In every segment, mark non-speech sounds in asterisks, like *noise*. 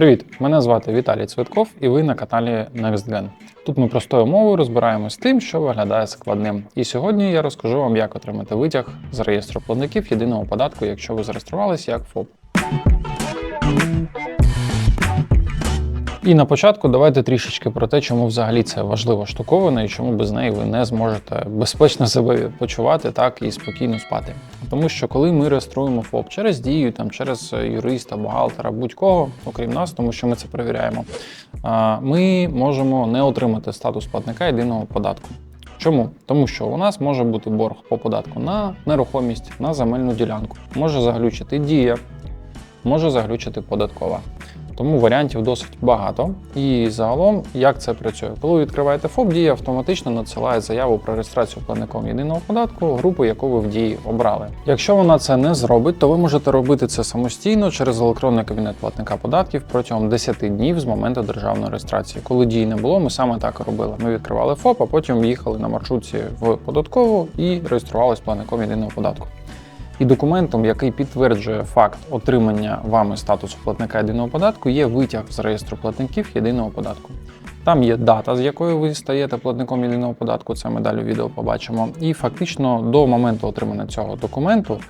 Привіт! Мене звати Віталій Цвитков і ви на каналі NextGen. Тут ми простою мовою розбираємось з тим, що виглядає складним. І сьогодні я розкажу вам, як отримати витяг з реєстру платників єдиного податку, якщо ви зареєструвалися як ФОП. І на початку давайте трішечки про те, чому взагалі це важлива штуковина і чому без неї ви не зможете безпечно себе почувати так і спокійно спати. Тому що коли ми реєструємо ФОП через дію, там через юриста, бухгалтера, будь-кого, окрім нас, тому що ми це перевіряємо, ми можемо не отримати статус платника єдиного податку. Чому? Тому що у нас може бути борг по податку на нерухомість, на земельну ділянку, може заглючити дія, може заглючити податкова. Тому варіантів досить багато. І загалом, як це працює? Коли ви відкриваєте ФОП, дія автоматично надсилає заяву про реєстрацію платником єдиного податку, групу, яку ви в дії обрали. Якщо вона це не зробить, то ви можете робити це самостійно через електронний кабінет платника податків протягом 10 днів з моменту державної реєстрації. Коли дії не було, ми саме так робили. Ми відкривали ФОП, а потім їхали на маршрутці в податкову і реєструвалися платником єдиного податку. І документом, який підтверджує факт отримання вами статусу платника єдиного податку, є витяг з реєстру платників єдиного податку. Там є дата, з якою ви стаєте платником єдиного податку, це ми далі в відео побачимо. І фактично до моменту отримання цього документу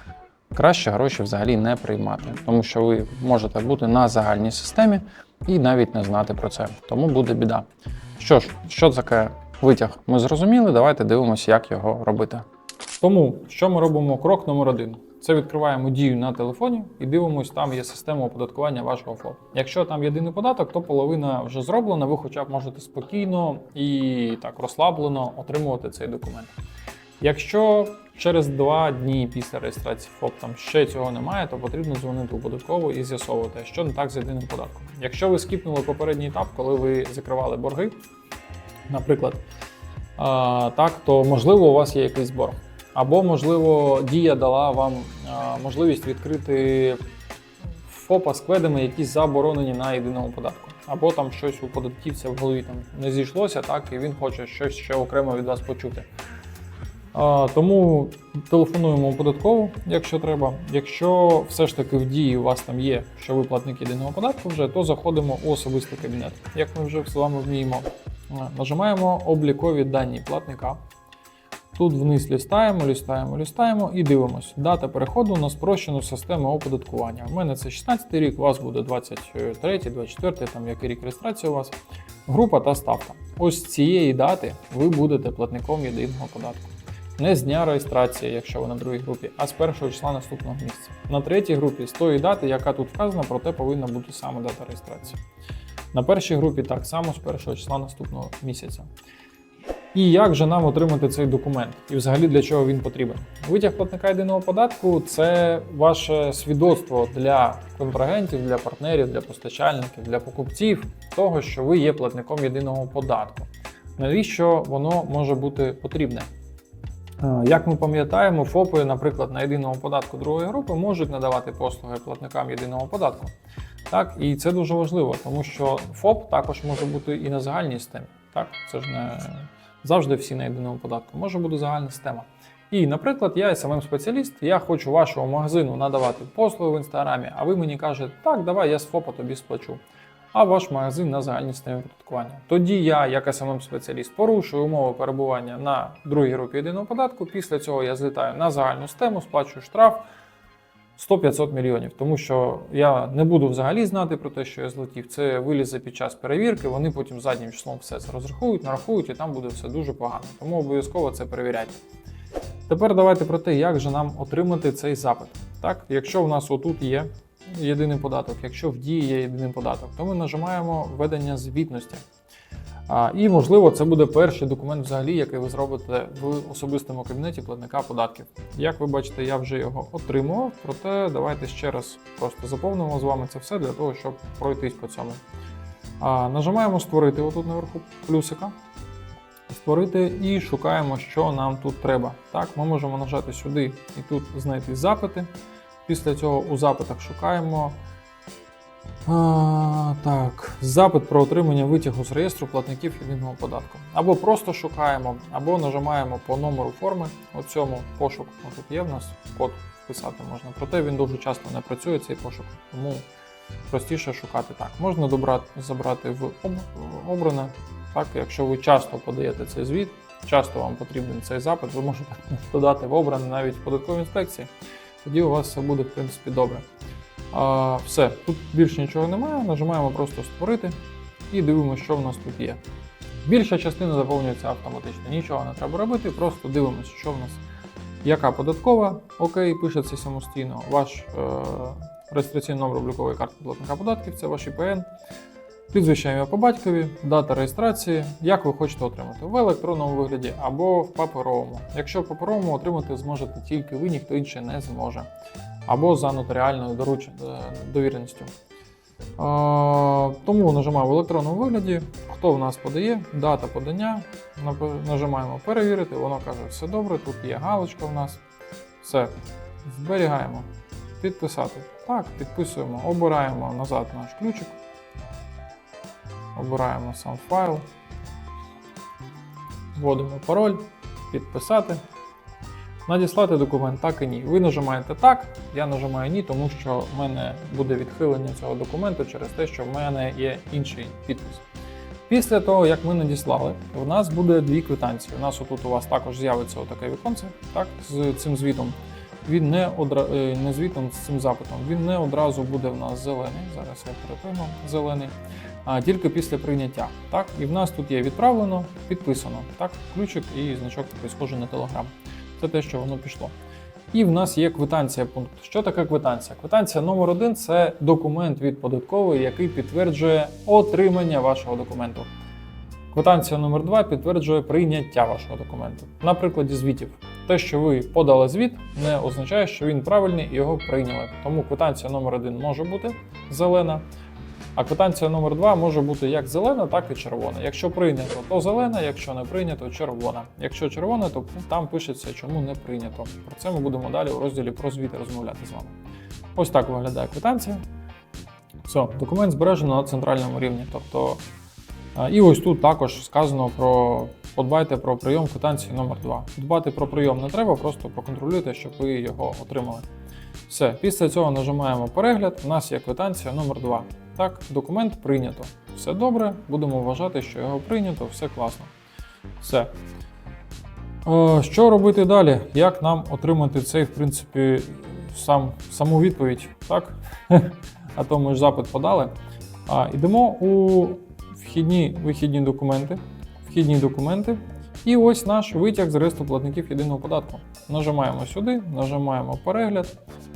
краще гроші взагалі не приймати, тому що ви можете бути на загальній системі і навіть не знати про це. Тому буде біда. Що ж, що таке витяг? Ми зрозуміли. Давайте дивимося, як його робити. Тому що ми робимо крок номер один? Це відкриваємо дію на телефоні і дивимося, там є система оподаткування вашого ФОП. Якщо там єдиний податок, то половина вже зроблена, ви хоча б можете спокійно і так розслаблено отримувати цей документ. Якщо через два дні після реєстрації ФОП там ще цього немає, то потрібно дзвонити у податкову і з'ясовувати, що не так з єдиним податком. Якщо ви скіпнули попередній етап, коли ви закривали борги, наприклад, так, то можливо у вас є якийсь борг. Або, можливо, дія дала вам можливість відкрити ФОПа з кведами, які заборонені на єдиному податку. Або там щось у податківця в голові там не зійшлося, так, і він хоче щось ще окремо від вас почути. А, тому телефонуємо у податкову, якщо треба. Якщо все ж таки в дії у вас там є, що ви платник єдиного податку вже, то заходимо у особистий кабінет. Як ми вже з вами вміємо, нажимаємо облікові дані платника. Тут вниз лістаємо, лістаємо, лістаємо і дивимося. Дата переходу на спрощену систему оподаткування. У мене це 16 рік, у вас буде 23, 24, там який рік реєстрації у вас. Група та ставка. Ось з цієї дати ви будете платником єдиного податку. Не з дня реєстрації, якщо ви на другій групі, а з першого числа наступного місяця. На третій групі з тої дати, яка тут вказана, проте повинна бути саме дата реєстрації. На першій групі так само з першого числа наступного місяця. І як же нам отримати цей документ? І взагалі для чого він потрібен? Витяг платника єдиного податку це ваше свідоцтво для контрагентів, для партнерів, для постачальників, для покупців того, що ви є платником єдиного податку. Навіщо воно може бути потрібне? Е, Як ми пам'ятаємо, ФОПи, наприклад, на єдиному податку другої групи можуть надавати послуги платникам єдиного податку. Так, і це дуже важливо, тому що ФОП також може бути і на загальній системі. Так, це ж не завжди всі на єдиному податку. Може бути загальна система. І, наприклад, я смм спеціаліст, я хочу вашого магазину надавати послуги в інстаграмі, а ви мені кажете, так, давай я з ФОПа тобі сплачу. А ваш магазин на загальній системі оподаткування. Тоді я, як смм спеціаліст, порушую умови перебування на другій групі єдиного податку. Після цього я злітаю на загальну систему, сплачую штраф 100-500 мільйонів. Тому що я не буду взагалі знати про те, що я злетів. Це вилізе під час перевірки. Вони потім заднім числом все це розрахують, нарахують, і там буде все дуже погано. Тому обов'язково це перевіряйте. Тепер давайте про те, як же нам отримати цей запит. Так, якщо в нас отут є єдиний податок, якщо в дії є єдиний податок, то ми нажимаємо введення звітності. І, можливо, це буде перший документ, взагалі, який ви зробите в особистому кабінеті платника податків. Як ви бачите, я вже його отримував, проте давайте ще раз просто заповнимо з вами це все для того, щоб пройтись по цьому. Нажимаємо створити отут наверху плюсика. Створити і шукаємо, що нам тут треба. Так, ми можемо нажати сюди і тут знайти запити. Після цього у запитах шукаємо. А, так, запит про отримання витягу з реєстру платників єдиного податку. Або просто шукаємо, або нажимаємо по номеру форми. У цьому пошук. Тут є в нас код вписати можна. Проте він дуже часто не працює цей пошук. Тому простіше шукати так. Можна добрати, забрати в обране. Так, якщо ви часто подаєте цей звіт, часто вам потрібен цей запит, ви можете *laughs* додати в обране навіть в податковій інспекції. Тоді у вас все буде в принципі добре. А, все, тут більше нічого немає. Нажимаємо просто створити і дивимося, що в нас тут є. Більша частина заповнюється автоматично. Нічого не треба робити, просто дивимося, що в нас. Яка податкова, окей, пишеться самостійно. Ваш е, реєстраційний номер облікової карти платника податків, це ваш ІПН. Ім'я по батькові, дата реєстрації, як ви хочете отримати в електронному вигляді або в паперовому. Якщо в паперовому отримати зможете тільки ви, ніхто інший не зможе. Або за нотаріальною доруч... е, довіреністю. Тому нажимаємо в електронному вигляді, хто в нас подає, дата подання. Нажимаємо перевірити, воно каже, все добре, тут є галочка в нас. Все, зберігаємо. Підписати. Так, підписуємо, обираємо назад наш ключик. Обираємо сам файл. Вводимо пароль, підписати. Надіслати документ так і ні. Ви нажимаєте так, я нажимаю ні, тому що в мене буде відхилення цього документу через те, що в мене є інший підпис. Після того, як ми надіслали, у нас буде дві квитанції. У нас отут у вас також з'явиться отаке віконце, так, з цим звітом. Він не одра... е, не звітом з цим запитом. Він не одразу буде в нас зелений. Зараз я перепину зелений, а тільки після прийняття. Так, і в нас тут є відправлено, підписано. Так, ключик і значок такий схожий на телеграм. Це те, що воно пішло. І в нас є квитанція пункту. Що таке квитанція? Квитанція номер один це документ від податкової, який підтверджує отримання вашого документу. Квитанція номер 2 підтверджує прийняття вашого документу. На прикладі звітів. Те, що ви подали звіт, не означає, що він правильний і його прийняли. Тому квитанція номер 1 може бути зелена, а квитанція номер 2 може бути як зелена, так і червона. Якщо прийнято, то зелена, якщо не прийнято, червона. Якщо червона, то там пишеться, чому не прийнято. Про це ми будемо далі у розділі про звіти розмовляти з вами. Ось так виглядає квитанція. Все, документ збережено на центральному рівні. Тобто, і ось тут також сказано про подбайте про прийом квитанції номер 2 Дбати про прийом не треба, просто проконтролюйте, щоб ви його отримали. Все, після цього нажимаємо перегляд. У нас є квитанція номер 2 Так, документ прийнято. Все добре, будемо вважати, що його прийнято, все класно. Все. Е, Що робити далі? Як нам отримати цей, в принципі, сам, саму відповідь? Так? *laughs* А то ми ж запит подали. А, Йдемо у вхідні вихідні документи. Вхідні документи. І ось наш витяг з реєстру платників єдиного податку. Нажимаємо сюди, нажимаємо перегляд,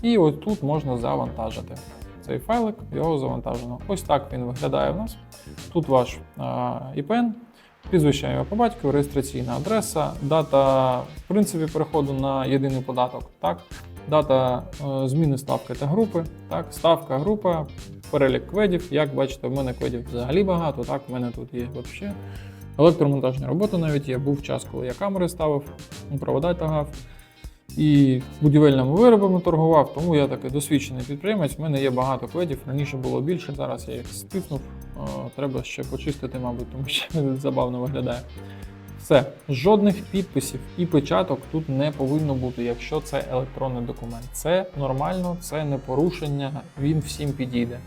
і ось тут можна завантажити. Цей файлик, його завантажено. Ось так він виглядає в нас. Тут ваш IPN, прізвище ім'я по батькові, реєстраційна адреса, дата в принципі переходу на єдиний податок. Так? Дата е, зміни ставки та групи. Так? Ставка, група, перелік кведів. Як бачите, в мене кведів взагалі багато. Так? В мене тут є взагалі. Електромонтажні роботи навіть є. Був час, коли я камери ставив, провода тягав. І будівельними виробами торгував, тому я такий досвідчений підприємець. У мене є багато кведів. Раніше було більше, зараз я їх стиснув. Е, Треба ще почистити, мабуть, тому що *laughs* забавно виглядає. Все, жодних підписів і печаток тут не повинно бути, якщо це електронний документ. Це нормально, це не порушення, він всім підійде.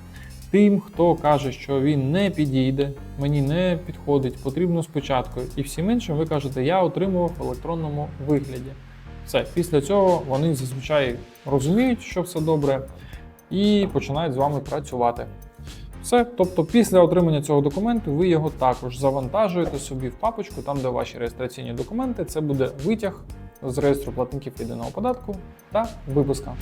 Тим, хто каже, що він не підійде, мені не підходить, потрібно спочатку. І всім іншим ви кажете, я отримував в електронному вигляді. Все, після цього вони зазвичай розуміють, що все добре, і починають з вами працювати. Все, тобто після отримання цього документу ви його також завантажуєте собі в папочку, там де ваші реєстраційні документи. Це буде витяг з реєстру платників єдиного податку та виписка.